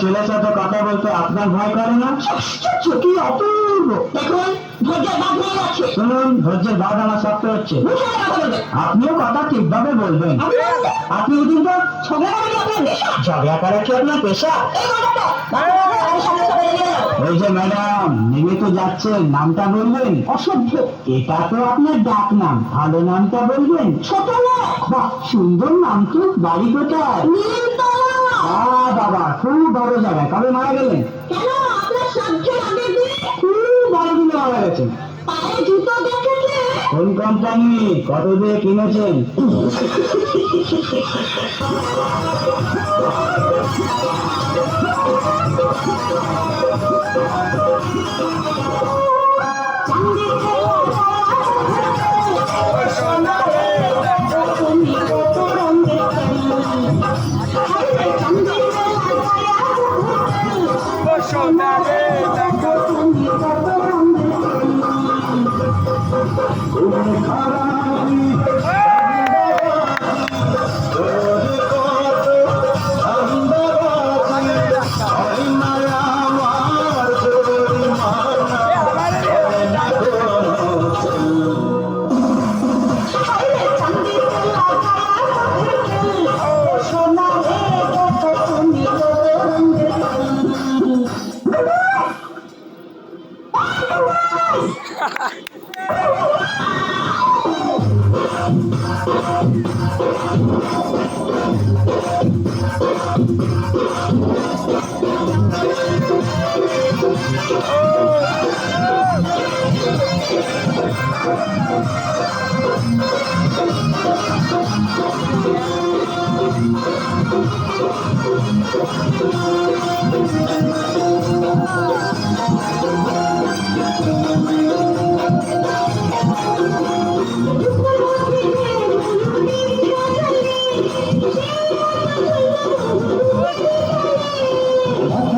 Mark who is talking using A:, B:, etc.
A: ছেলের সাথে কথা বলতে আপনার ভয় করে না।
B: চোখে অপূর্ব। দেখুন
A: শুনুন ধৈর্যের বাদ আমার শক্ত হচ্ছে। আপনিও কথা ঠিকভাবে বলবেন। আপনি ওদিন তো।
B: ঝগড়া করা কি আপনার
A: পেশা। ওই যে ম্যাডাম নেমে তো যাচ্ছেন নামটা বলবেন?
B: অসভ্য।
A: এটা তো আপনার ডাক নাম ভালো নামটা বলবেন?
B: ছোট না।
A: বাহ সুন্দর নাম তো বাড়ি কোথায়? বাবা খুব বড় জায়গা কবে মারা গেলেন?
B: কেন? আপনার শ্রাদ্ধের আগের দিন
A: খুব বড়
B: দেখেছে
A: কোন কোম্পানি কত দিয়ে কিনেছেন
B: চাঁদের Lord,
A: মাথার মধ্যে